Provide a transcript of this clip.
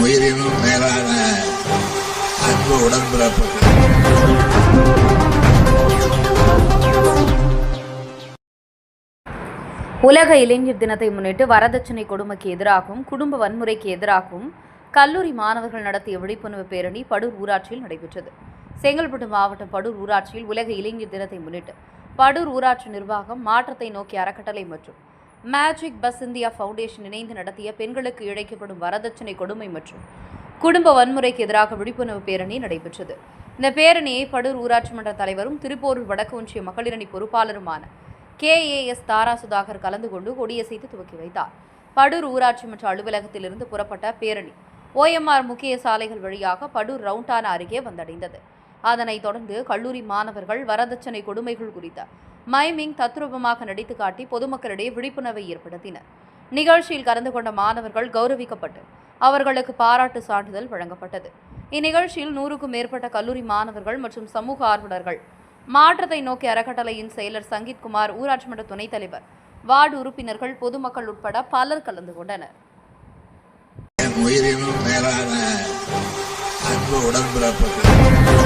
உயிரினும் மேலான அன்பு உடன்பிறப்பு உலக இளைஞர் தினத்தை முன்னிட்டு வரதட்சணை கொடுமைக்கு எதிராகவும் குடும்ப வன்முறைக்கு எதிராகவும் கல்லூரி மாணவர்கள் நடத்திய விழிப்புணர்வு பேரணி படூர் ஊராட்சியில் நடைபெற்றது. செங்கல்பட்டு மாவட்டம் படூர் ஊராட்சியில் உலக இளைஞர் தினத்தை முன்னிட்டு படூர் ஊராட்சி நிர்வாகம் மாற்றத்தை நோக்கி அறக்கட்டளை மற்றும் மேஜிக் பஸ் இந்தியா ஃபவுண்டேஷன் இணைந்து நடத்திய பெண்களுக்கு இழைக்கப்படும் வரதட்சணை கொடுமை மற்றும் குடும்ப வன்முறைக்கு எதிராக விழிப்புணர்வு பேரணி நடைபெற்றது. இந்த பேரணியை படூர் ஊராட்சி மன்ற தலைவரும் திருப்போரூர் வடக்கு ஒன்றிய மகளிரணி பொறுப்பாளருமான கேஏஎஸ் தாரா சுதாகர் கலந்து கொண்டு கொடியசைத்து துவக்கி வைத்தார். படூர் ஊராட்சி மன்ற அலுவலகத்திலிருந்து புறப்பட்ட பேரணி ஓஎம்ஆர் முக்கிய சாலைகள் வழியாக படூர் ரவுண்டானா அருகே வந்தடைந்தது. அதனைத் தொடர்ந்து கல்லூரி மாணவர்கள் வரதட்சணை கொடுமைகள் குறித்த மைமிங் தத்ரூபமாக நடித்து காட்டி பொதுமக்களிடையே விழிப்புணர்வை ஏற்படுத்தினர். நிகழ்ச்சியில் கலந்து கொண்ட மாணவர்கள் கௌரவிக்கப்பட்டு அவர்களுக்கு பாராட்டு சான்றிதழ் வழங்கப்பட்டது. இந்நிகழ்ச்சியில் நூறுக்கும் மேற்பட்ட கல்லூரி மாணவர்கள் மற்றும் சமூக ஆர்வலர்கள் மாற்றத்தை நோக்கி அறக்கட்டளையின் செயலர் சங்கீத் குமார் ஊராட்சி மன்ற துணைத் தலைவர் வார்டு உறுப்பினர்கள் பொதுமக்கள் உட்பட பலர் கலந்து கொண்டனர். உயிரினும் மேலான அன்பு உடன்பிறப்புகள்